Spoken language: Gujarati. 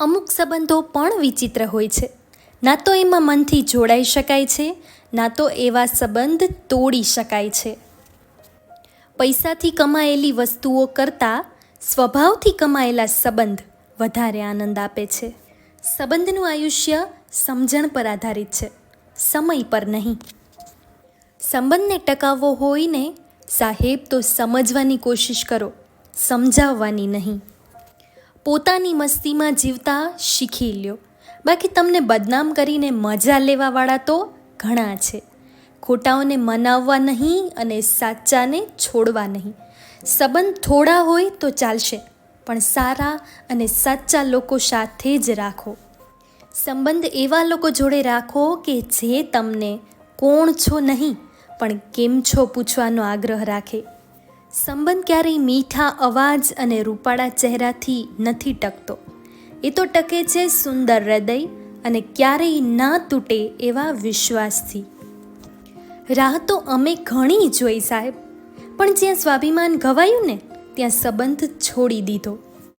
અમુક સંબંધો પણ વિચિત્ર હોય છે. ના તો એમાં મનથી જોડાઈ શકાય છે, ના તો એવા સંબંધ તોડી શકાય છે. પૈસાથી કમાયેલી વસ્તુઓ કરતાં સ્વભાવથી કમાયેલા સંબંધ વધારે આનંદ આપે છે. સંબંધનું આયુષ્ય સમજણ પર આધારિત છે, સમય પર નહીં. સંબંધને ટકાવવો હોય ને સાહેબ તો સમજવાની કોશિશ કરો, સમજાવવાની નહીં. પોતાની મસ્તીમાં જીવતા શીખી લ્યો. બાકી તમને બદનામ કરીને મજા લેવાવાળા તો ઘણા છે. ખોટાઓને મનાવવા નહીં અને સાચાને છોડવા નહીં. સંબંધ થોડા હોય તો ચાલશે, પણ સારા અને સાચા લોકો સાથે જ રાખો. સંબંધ એવા લોકો જોડે રાખો કે જે તમને કોણ છો નહીં, પણ કેમ છો પૂછવાનો આગ્રહ રાખે. સંબંધ ક્યારેય મીઠા અવાજ અને રૂપાળા ચહેરાથી નથી ટકતો. એ તો ટકે છે સુંદર હૃદય અને ક્યારેય ના તૂટે એવા વિશ્વાસથી. રાહ તો અમે ઘણી જોઈ સાહેબ, પણ જ્યાં સ્વાભિમાન ઘવાયું ને, ત્યાં સંબંધ છોડી દીધો.